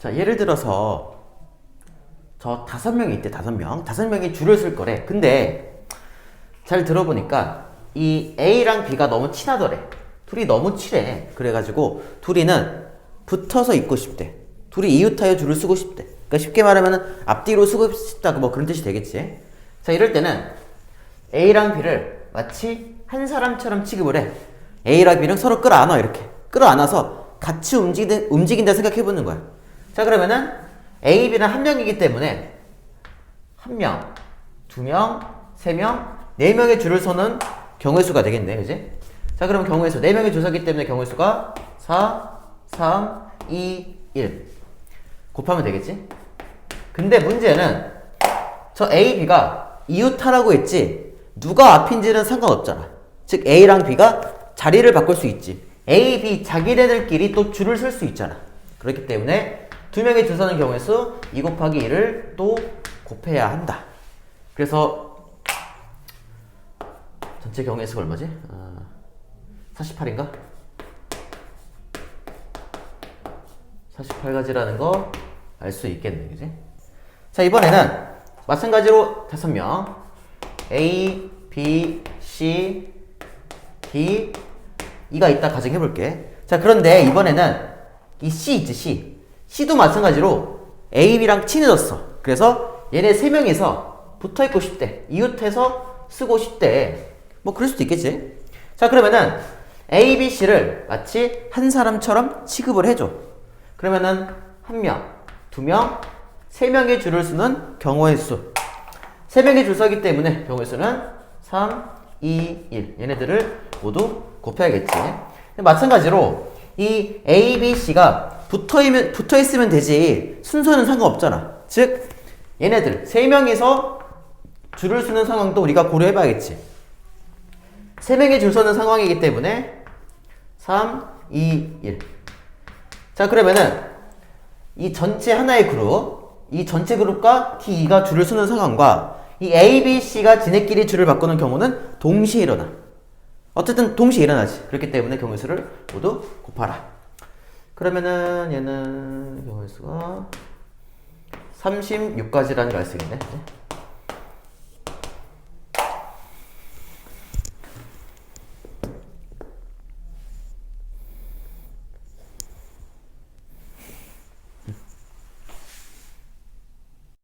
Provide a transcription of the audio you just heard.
자, 예를 들어서 저 다섯 명이 있대, 다섯 명. 다섯 명이 줄을 쓸 거래. 근데 잘 들어보니까 이 A랑 B가 너무 친하더래. 둘이 너무 친해. 그래가지고 둘이는 붙어서 있고 싶대. 둘이 이웃하여 줄을 쓰고 싶대. 그러니까 쉽게 말하면 앞뒤로 쓰고 싶다. 뭐 그런 뜻이 되겠지. 자, 이럴 때는 A랑 B를 마치 한 사람처럼 취급을 해. A랑 B는 서로 끌어안아, 이렇게. 끌어안아서 같이 움직인, 움직인다 생각해보는 거야. 자, 그러면은 A, B는 한 명이기 때문에 한 명, 두 명, 세 명, 네 명의 줄을 서는 경우의 수가 되겠네, 그지? 자, 그럼 경우의 수. 네 명의 줄 서기 때문에 경우의 수가 4, 3, 2, 1. 곱하면 되겠지? 근데 문제는 저 A, B가 이웃하라고 했지 누가 앞인지는 상관없잖아. 즉 A랑 B가 자리를 바꿀 수 있지. A, B 자기네들끼리 또 줄을 쓸 수 있잖아. 그렇기 때문에 두 명의 줄 서는 경우의 수 2 곱하기 1을 또 곱해야 한다. 그래서 전체 경우의 수가 얼마지? 아, 48인가? 48가지라는 거 알 수 있겠네, 그지? 자, 이번에는 마찬가지로 다섯 명 A, B, C, D, E가 있다 가정해볼게. 자, 그런데 이번에는 이 C 있지, C. C도 마찬가지로 A, B랑 친해졌어. 그래서 얘네 세 명이서 붙어 있고 싶대. 이웃해서 쓰고 싶대. 뭐, 그럴 수도 있겠지. 자, 그러면은 A, B, C를 마치 한 사람처럼 취급을 해줘. 그러면은 한 명, 두 명, 세 명의 줄을 쓰는 경우의 수. 세 명의 줄 서기 때문에 경우의 수는 3, 2, 1. 얘네들을 모두 곱해야겠지. 마찬가지로 이 A, B, C가 붙어있으면, 붙어있으면 되지. 순서는 상관없잖아. 즉, 얘네들 세 명이서 줄을 쓰는 상황도 우리가 고려해봐야겠지. 세 명의 줄 서는 상황이기 때문에 3, 2, 1. 자, 그러면은 이 전체 하나의 그룹, 이 전체 그룹과 T가 줄을 서는 상황과 이 A, B, C가 지네끼리 줄을 바꾸는 경우는 동시에 일어나. 어쨌든 동시에 일어나지. 그렇기 때문에 경우의 수를 모두 곱하라. 그러면은 얘는 경우의 수가 36가지라는 걸 알 수 있겠네.